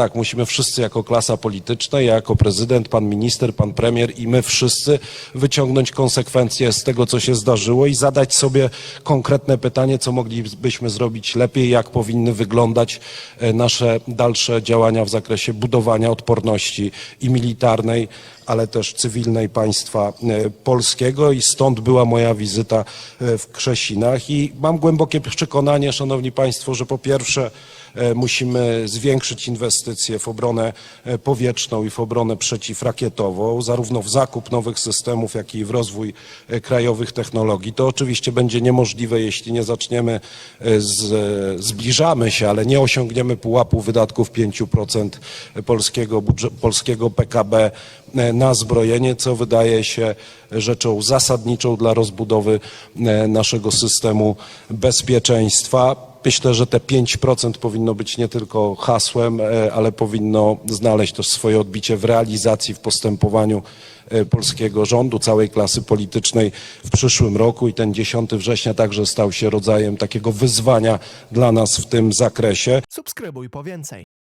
Tak, musimy wszyscy jako klasa polityczna, ja jako prezydent, pan minister, pan premier i my wszyscy wyciągnąć konsekwencje z tego, co się zdarzyło i zadać sobie konkretne pytanie, co moglibyśmy zrobić lepiej, jak powinny wyglądać e, nasze dalsze działania w zakresie budowania odporności i militarnej, ale też cywilnej państwa e, polskiego. I stąd była moja wizyta e, w Krzesinach. I mam głębokie przekonanie, szanowni państwo, że po pierwsze musimy zwiększyć inwestycje w obronę e, powietrzną i w obronę przeciwrakietową, zarówno w zakup nowych systemów, jak i w rozwój e, krajowych technologii. To oczywiście będzie niemożliwe, jeśli nie zaczniemy, e, z, zbliżamy się, ale nie osiągniemy pułapu wydatków 5% polskiego, polskiego PKB na zbrojenie, co wydaje się rzeczą zasadniczą dla rozbudowy naszego systemu bezpieczeństwa. Myślę, że te 5% powinno być nie tylko hasłem, e, ale powinno znaleźć też swoje odbicie w realizacji, w postępowaniu e, polskiego rządu, całej klasy politycznej w przyszłym roku i ten 10 września także stał się rodzajem takiego wyzwania dla nas w tym zakresie. Subskrybuj po więcej.